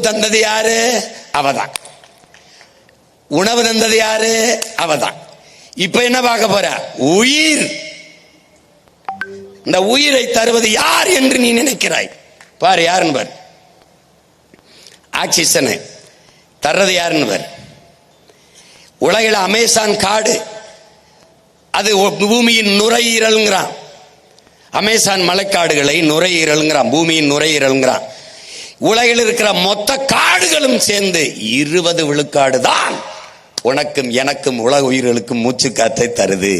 தந்தது யாரு? அவதான். உணவு தந்தது யாரு? அவதான். இப்ப என்ன பார்க்க போற? உயிர். இந்த உயிரை தருவது யார் என்று நீ நினைக்கிறாய்? பாரு யாருன்னு பாரு ஆக்சிஜனை தர்றது யாருன்னு பாரு உலகில் அமேசான் காடு. அது பூமியின் நுரையீரல்ங்கிறான். அமேசான் மலைக்காடுகளை நுரையீரல்ங்கிறான். பூமியின் நுரையீரல்ங்கிறான். உலகில் இருக்கிற மொத்த காடுகளும் சேர்ந்து இருபது விழுக்காடு தான் உனக்கும் எனக்கும் உலக உயிர்களுக்கும் மூச்சு காற்றை தருது.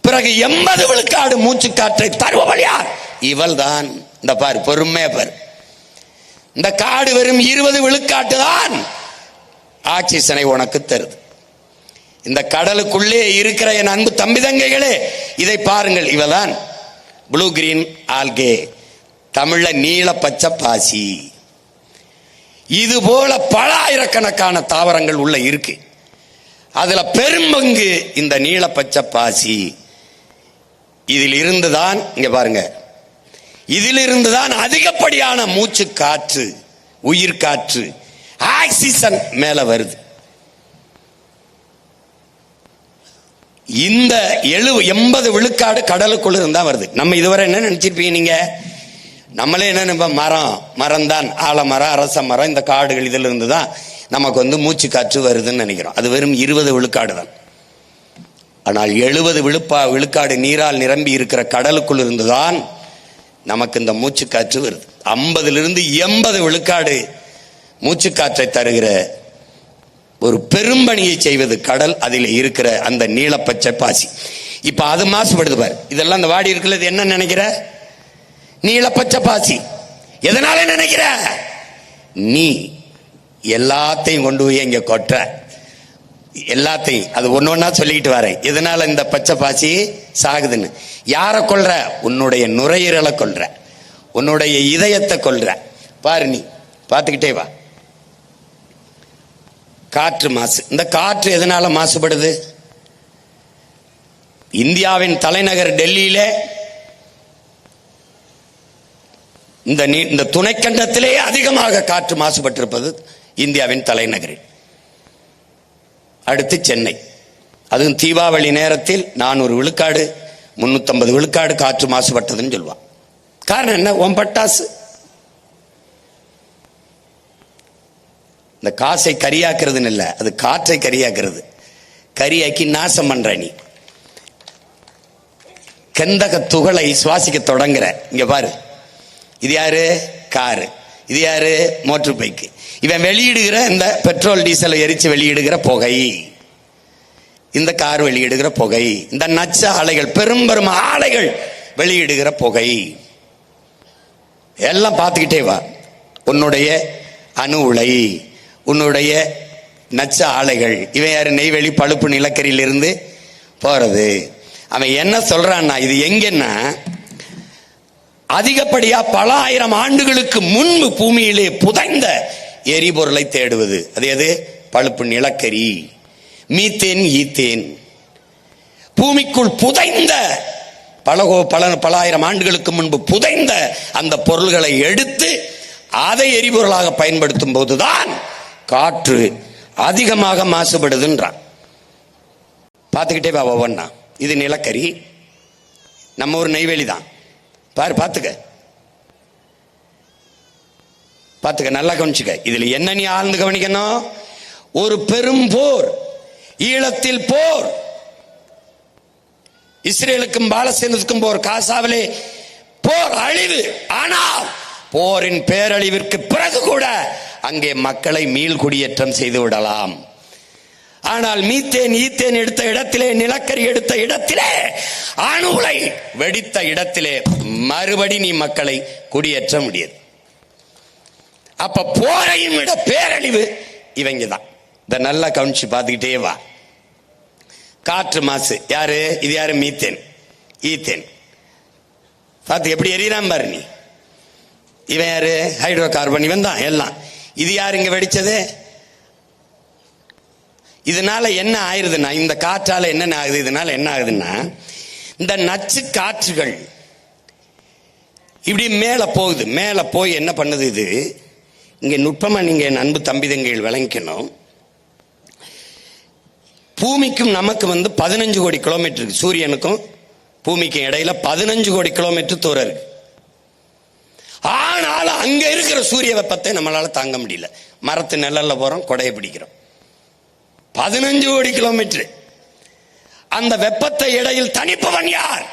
பிறகு எண்பது விழுக்காடு மூச்சு காற்றை தருபவள் யார்? இவள் தான் இந்த பாரு பொறுமையா பாரு. இந்த காடு வெறும் இருபது விழுக்காட்டு தான் ஆக்சிஜனை உனக்கு தருது. இந்த கடலுக்குள்ளே இருக்கிற என் அன்பு தம்பி தங்கைகளே இதை பாருங்கள். இவதான் ப்ளூ கிரீன் ஆல்கே தமிழ்ல நீல பச்சை பாசி. இது போல பல ஆயிரக்கணக்கான தாவரங்கள் உள்ள இருக்கு. அதுல பெரும்பங்கு இந்த நீல பச்சை பாசி. இதில் இருந்துதான் இங்க பாருங்க. இதிலிருந்து தான் அதிகப்படியான மூச்சு காற்று உயிர் காற்று ஆக்சிஜன் மேல வருது. இந்த எழு எண்பது விழுக்காடு கடலுக்குள்ள இருந்தா வருது. நம்ம இதுவரை என்ன நினைச்சிருப்பீங்க நீங்க? நம்மளே என்ன நினைப்போம்? மரம். மரம் தான் ஆலமரம் அரச மரம் இந்த காடுகள் இதில் இருந்து தான் நமக்கு வந்து மூச்சு காற்று வருதுன்னு நினைக்கிறோம். அது வெறும் இருபது விழுக்காடு தான். ஆனால் எழுபது விழுப்பா விழுக்காடு நீரால் நிரம்பி இருக்கிற கடலுக்குள் இருந்துதான் நமக்கு இந்த மூச்சு காற்று வருது. ஐம்பதுலேருந்து எண்பது விழுக்காடு மூச்சு காற்றை தருகிற ஒரு பெரும்பணியை செய்வது கடல் அதில் இருக்கிற அந்த நீலப்பச்சை பாசி. இப்போ அது மாசுபடுது பாரு. இதெல்லாம் இந்த வாடி இருக்கிறது என்ன நினைக்கிற? நீலப்பச்சை பாசி. எதனால நினைக்கிற? நீ எல்லாத்தையும் கொண்டு போய் இங்க கொட்டுற. எல்லாத்தையும். அது ஒண்ணு ஒன்னா சொல்லிக்கிட்டு வரேன். இதனால இந்த பச்சை பாசி சாகுதுன்னு? யாரை கொல்ற? உன்னுடைய நுரையீரலை கொல்ற. உன்னுடைய இதயத்தை கொல்ற. பாரு நீ பார்த்துக்கிட்டே வா. காற்று மாசு. இந்த காற்று எதனால மாசுபடுது? இந்தியாவின் தலைநகர் டெல்லியிலே இந்த நீ- இந்த துணைக்கண்டத்திலேயே அதிகமாக காற்று மாசுபட்டிருப்பது இந்தியாவின் தலைநகரில். அடுத்து சென்னை. அதுவும் தீபாவளி நேரத்தில் நானூறு விழுக்காடு முன்னூத்தம்பது விழுக்காடு காற்று மாசுபட்டதுன்னு சொல்லுவான். காரணம் என்ன? ஓம் பட்டாசு. இந்த காசை கரியாக்குறதுன்னு இல்ல அது காற்றை கரியாக்குறது. கரியாக்கி நாசம் பண்ற நீ. கந்தக துகளை சுவாசிக்க தொடங்குற. இங்க பாரு. இது யாரு? காரு. இது யாரு? மோட்டர் பைக்கு இவன் வெளியிடுகிற இந்த பெட்ரோல் டீசலை எரிச்சு வெளியிடுகிற புகை. இந்த கார் வெளியிடுகிற புகை. இந்த நச்ச ஆலைகள் பெரும் பெரும் ஆலைகள் வெளியிடுகிற புகை. எல்லாம் பார்த்துக்கிட்டே வா. உன்னுடைய அணு உலை உன்னுடைய நச்ச ஆலைகள். இவன் யாரு? நெய்வேலி பழுப்பு நிலக்கரியிலிருந்து போறது. அவன் என்ன சொல்றான்னா இது எங்கன்னா அதிகப்படியா பல ஆயிரம் ஆண்டுகளுக்கு முன்பு பூமியிலே புதைந்த எரிபொருளை தேடுவது. அது எது? பழுப்பு நிலக்கரி. Methane ethane. பூமிக்குள் புதைந்த பலகோ பல பல ஆயிரம் ஆண்டுகளுக்கு முன்பு புதைந்த அந்த பொருள்களை எடுத்து அதை எரிபொருளாக பயன்படுத்தும் போதுதான் காற்று அதிகமாக மாசுபடுதுன்றான். பார்த்துக்கிட்டே வா ஒவ்வொன்னா. இது நிலக்கரி. நம்ம ஒரு நெய்வேலி தான் பாரு பார்த்துக்க பார்த்துக்க நல்லா கவனிச்சுக்க. இதில் என்ன நீ ஆழ்ந்து கவனிக்கணும்? ஒரு பெரும் போர் ஈழத்தில் போர். இஸ்ரேலுக்கும் பாலஸ்தீனத்துக்கும் போர் காசாவிலே போர் அழிவு. ஆனால் போரின் பேரழிவிற்கு பிறகு கூட அங்கே மக்களை மீள் குடியேற்றம் செய்து விடலாம். ஆனால் மீத்தேன் ஈத்தேன் எடுத்த இடத்திலே நிலக்கரி எடுத்த இடத்திலே அணுலை வெடித்த இடத்திலே மறுபடி நீ மக்களை குடியேற்ற முடியாது. அப்ப போரையும் விட பேரழிவு இவங்க தான் இந்த நல்லா கவனிச்சு பார்த்துக்கிட்டே வா. காற்று மாசு. யாரு? இது யாரு? மீத்தேன். ஈத்தேன். பார்த்து எப்படி எரியலாம் பாரு நீ. இவன் யாரு? ஹைட்ரோ கார்பன் இவன் தான் எல்லாம். இது யாரு இங்க வெடிச்சது? இதனால என்ன ஆயிருதுன்னா இந்த காற்றால என்னென்ன ஆகுது? இதனால என்ன ஆகுதுன்னா இந்த நச்சு காற்றுகள் இப்படி மேலே போகுது. மேலே போய் என்ன பண்ணுது இது? இங்கே நுட்பமாக நீங்கள் என் அன்பு தம்பிதங்கள் விளங்கிக்கணும். பூமிக்கும் நமக்கு வந்து பதினஞ்சு கோடி கிலோமீட்டர் இருக்கு. சூரியனுக்கும் பூமிக்கும் இடையில பதினஞ்சு கோடி கிலோமீட்டர் தூரம் இருக்கு. ஆனாலும் அங்கே இருக்கிற சூரிய வெப்பத்தை நம்மளால் தாங்க முடியல. மரத்து நிழலில் போகிறோம் கொடையை பிடிக்கிறோம். பதினஞ்சு கோடி கிலோமீட்டர் அந்த வெப்பத்தை இடையில் தணிப்பவன் யார்?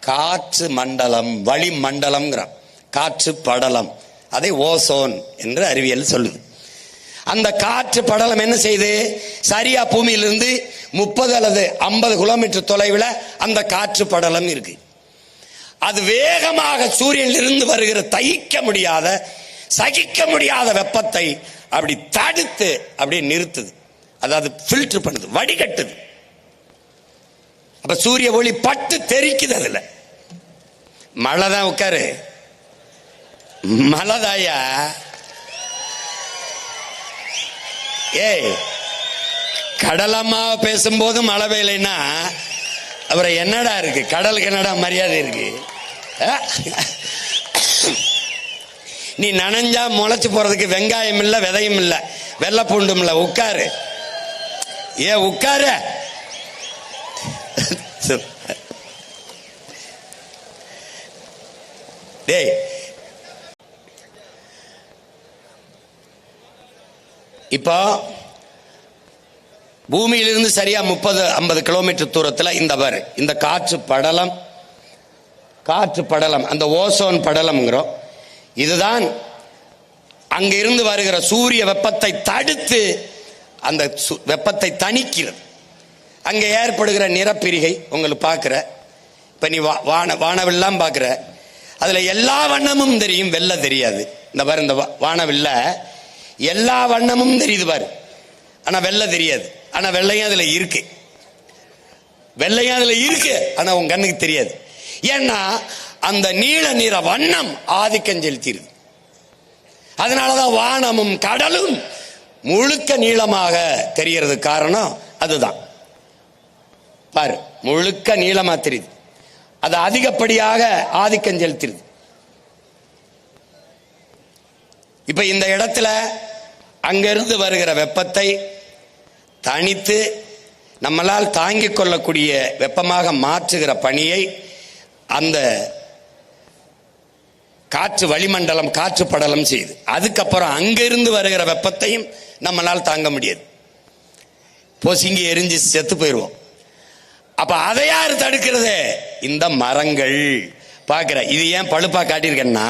காற்று மண்டலம் வளி மண்டலம்ங்கிறான். காற்று படலம். அதை ஓசோன் என்று அறிவியல் சொல்லுது. அந்த காற்று படலம் என்ன செய்யுது சரியா பூமியிலிருந்து முப்பது அல்லது ஐம்பது கிலோமீட்டர் தொலைவில் அந்த காற்று படலம் இருக்கு. அது வேகமாக சூரியனிலிருந்து வருகிற தகிக்க முடியாத சகிக்க முடியாத வெப்பத்தை அப்படி தடுத்து அப்படியே நிறுத்துது. அதாவது ஃபில்டர் பண்ணுது வடிகட்டுது. அப்ப சூரிய ஒளி பட்டு தெரிக்குது அதுல. மழை தான் உட்காரு. மழைதாயா? ஏய் கடலம்மா பேசும்போது மழை பெய்யலைன்னா அப்புறம் என்னடா இருக்கு? கடலுக்கு என்னடா மரியாதை இருக்கு? நீ நனைஞ்சா முளைச்சு போறதுக்கு வெங்காயம் இல்லை விதையும் இல்லை வெள்ளை பூண்டும் உட்காரு. ஏ உட்காரு. டேய். இப்போ பூமியிலிருந்து சரியா முப்பது ஐம்பது கிலோமீட்டர் தூரத்தில் இந்த வர் இந்த காற்று படலம் காற்று படலம் அந்த ஓசோன் படலம்ங்கிறோம். இதுதான் அங்கிருந்து வருகிற சூரிய வெப்பத்தை தடுத்து அந்த சு- வெப்பத்தை தணிக்கிறது. அங்கே ஏற்படுகிற நிறப்பிரிகை உங்களுக்கு பார்க்குற இப்போ நீ வா- வான வானவில்லாம் பார்க்குற அதில் எல்லா வண்ணமும் தெரியும் வெள்ளை தெரியாது. இந்த பாரு இந்த வானவில்ல எல்லா வண்ணமும் தெரியுது பாரு. ஆனால் வெள்ளை தெரியாது. ஆனால் வெள்ளையும் அதில் இருக்கு. வெள்ளையும் அதில் இருக்கு ஆனால் உன் கண்ணுக்கு தெரியாது. ஏன்னா அந்த நீல நிற வண்ணம் ஆதிக்கம் செலுத்திடுது அதனாலதான் வானமும் கடலும் முழுக்க நீளமாக தெரியறது காரணம் அதுதான். பாரு முழுக்க நீளமா தெரியுது. அது அதிகப்படியாக ஆதிக்கம் செலுத்திடுது இப்ப இந்த இடத்துல அங்கிருந்து வருகிற வெப்பத்தை தனித்து நம்மளால் தாங்கிக் கொள்ளக்கூடிய வெப்பமாக மாற்றுகிற பணியை அந்த காற்று வளிமண்டலம் காற்று படலம் செய்யுது அதுக்கப்புறம் அங்கிருந்து வருகிற வெப்பத்தையும் நம்மளால் தாங்க முடியாது. பொசுங்கி எரிஞ்சு செத்து போயிடுவோம் அப்ப அதை யார் தடுக்கிறது? இந்த மரங்கள். பார்க்கிற இது ஏன் பழுப்பா காட்டியிருக்கேன்னா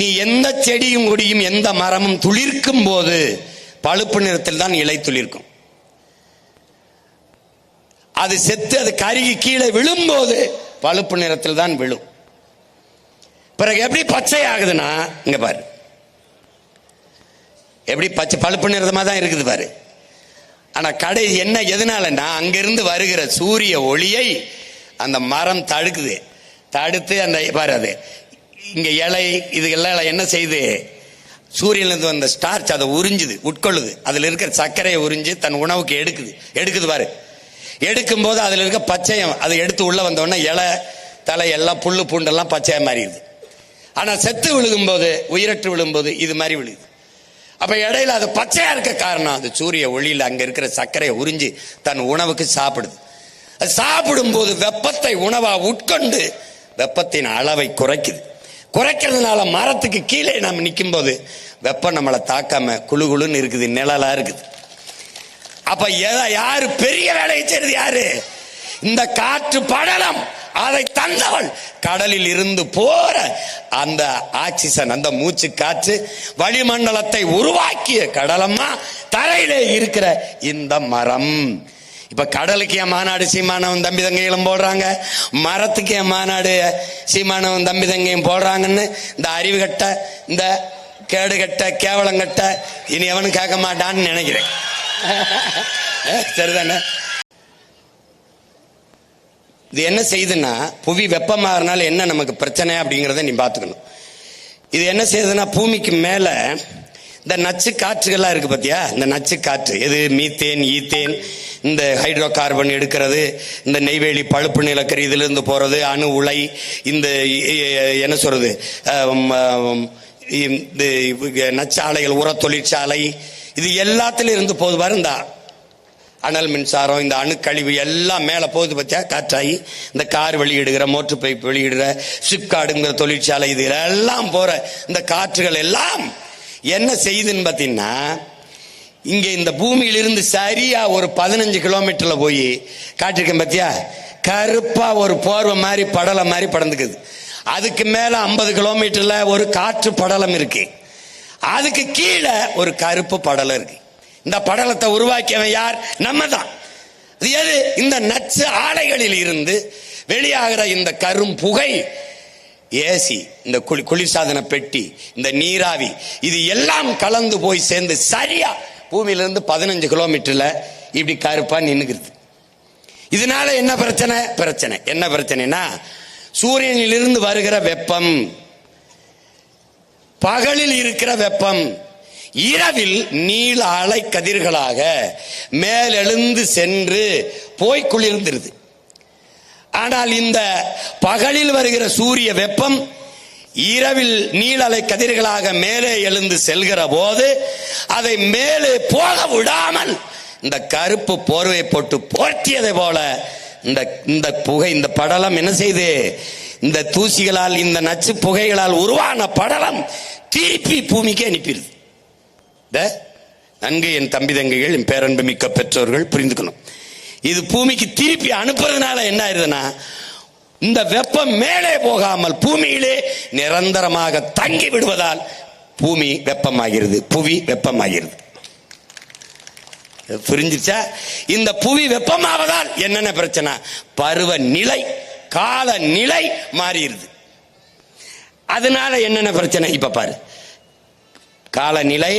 நீ எந்த செடியும் கொடியும் எந்த மரமும் துளிர்க்கும் போது பழுப்பு நிறத்தில் தான் இலை துளிர்க்கும். அது செத்து அது கருகி கீழே விழும்போது பழுப்பு நிறத்தில் தான் விழும். பிறகு எப்படி பச்சை ஆகுதுன்னா இங்க பாரு. எப்படி பச்சை பழுப்பு நிறதமாக தான் இருக்குது பாரு. ஆனால் கடை என்ன எதனாலன்னா அங்கிருந்து வருகிற சூரிய ஒளியை அந்த மரம் தடுக்குது. தடுத்து அந்த பாரு அது. இங்கே இலை இது எல்லாம் என்ன செய்யுது? சூரியன்லேருந்து வந்த ஸ்டார்ச் அதை உறிஞ்சுது உட்கொள்ளுது. அதில் இருக்கிற சர்க்கரையை உறிஞ்சு தன் உணவுக்கு எடுக்குது. எடுக்குது பாரு. எடுக்கும் போது இருக்க பச்சையம் அதை எடுத்து உள்ளே வந்தோடனே இலை தலை எல்லாம் புல் பூண்டெல்லாம் பச்சையாக மாறிடுது. ஆனால் செத்து விழுகும்போது உயிரற்று விழும்போது இது மாதிரி விழுகுது. அப்ப இடையில அது பச்சையா இருக்க காரணம். அது சூரிய ஒளியில் அங்க இருக்கிற சர்க்கரையை உறிஞ்சி தன் உணவுக்கு சாப்பிடுது. அது சாப்பிடும் போது வெப்பத்தை உணவா உட்கொண்டு வெப்பத்தின் அளவை குறைக்குது. குறைக்கிறதுனால மரத்துக்கு கீழே நம்ம நிற்கும் போது வெப்பம் நம்மளை தாக்காம குளு குளுன்னு இருக்குது நிழலா இருக்குது. அப்ப எதை யாரு பெரிய வேலையை செய்யறது யாரு? இந்த காற்று படலம். அதை தந்தவள் கடலில் இருந்து போற அந்த ஆக்சிஜன் அந்த மூச்சு காற்று வளிமண்டலத்தை உருவாக்கிய கடலம்மா தரையிலே இருக்கிற இந்த மரம். இப்ப கடலுக்கு என் மாநாடு சீமானவன் தம்பி தங்கைகளும் போடுறாங்க. மரத்துக்கு என் மாநாடு சீமானவன் தம்பி தங்கையும் போடுறாங்கன்னு இந்த அறிவு கட்ட இந்த கேடு கட்ட கேவலம் கட்ட இனி எவனும் கேட்க மாட்டான்னு நினைக்கிறேன். சரிதானே? இது என்ன செய்யுதுன்னா புவி வெப்பமாகறனால என்ன நமக்கு பிரச்சனை அப்படிங்கிறத நீ பார்த்துக்கணும். இது என்ன செய்யுதுன்னா பூமிக்கு மேலே இந்த நச்சு காற்றுகள்லாம் இருக்குது பார்த்தியா இந்த நச்சு காற்று. எது? மீத்தேன் ஈத்தேன் இந்த ஹைட்ரோ கார்பன் எடுக்கிறது இந்த நெய்வேலி பழுப்பு நிலக்கரி இதுலேருந்து போகிறது அணு உலை இந்த என்ன சொல்கிறது இந்த நச்சாலைகள் உர தொழிற்சாலை இது எல்லாத்துலேயும் இருந்து போது பாருந்தா அனல் மின்சாரம் இந்த அணுக்கழிவு எல்லாம் மேலே போகுது பற்றியா காற்றாகி. இந்த கார் வெளியிடுகிற மோட்டர் பைப் வெளியிடுற சிப்காடுங்கிற தொழிற்சாலை இது எல்லாம் போகிற இந்த காற்றுகள் எல்லாம் என்ன செய்யுதுன்னு பார்த்தீங்கன்னா இங்கே இந்த பூமியிலிருந்து சரியாக ஒரு பதினஞ்சு கிலோமீட்டரில் போய் காட்டிருக்கேன் பத்தியா? கருப்பாக ஒரு போர்வை மாதிரி படலம் மாதிரி படந்துக்குது அதுக்கு மேலே ஐம்பது கிலோமீட்டரில் ஒரு காற்று படலம் இருக்கு. அதுக்கு கீழே ஒரு கருப்பு படலம் இருக்குது இந்த படலத்தை உருவாக்கியவன் யார்? நம்ம தான் எது? இந்த நச்சு ஆலைகளில் இருந்து வெளியாகிற இந்த கரும் புகை ஏசி இந்த குளி குளிர்சாதன பெட்டி இந்த நீராவி இது எல்லாம் கலந்து போய் சேர்ந்து சரியா பூமியிலிருந்து பதினஞ்சு கிலோமீட்டர்ல இப்படி கருப்பா நின்னுக்கிறது இதனால என்ன பிரச்சனை? பிரச்சனை. என்ன பிரச்சனைனா சூரியனிலிருந்து வருகிற வெப்பம் பகலில் இருக்கிற வெப்பம் இரவில் நீல அலை கதிர்களாக மேலெழுந்து சென்று போய் குளிர்ந்துருது. ஆனால் இந்த பகலில் வருகிற சூரிய வெப்பம் இரவில் நீளலை கதிர்களாக மேலே எழுந்து செல்கிற போது அதை மேலே போக விடாமல் இந்த கருப்பு போர்வை போட்டு போர்த்தியதை போல இந்த இந்த புகை இந்த படலம் என்ன செய்து இந்த தூசிகளால் இந்த நச்சு புகைகளால் உருவான படலம் திருப்பி பூமிக்கு அனுப்பிடுது. இத நன்கு என் தம்பி தங்கைகள் என் பேரன்பு மிக்க பெற்றோர்கள் புரிந்துக்கணும். இது பூமிக்கு திருப்பி அனுப்புறதுனால என்ன ஆயிருதுன்னா இந்த வெப்பம் மேலே போகாமல் பூமியிலே நிரந்தரமாக தங்கி விடுவதால் பூமி வெப்பமாகிறது புவி வெப்பமாகிறது. புரிஞ்சிச்சா? இந்த புவி வெப்பமாவதால் என்னென்ன பிரச்சனை? பருவ நிலை கால நிலை மாறிடுது. அதனால என்னென்ன பிரச்சனை? இப்ப பாரு. காலநிலை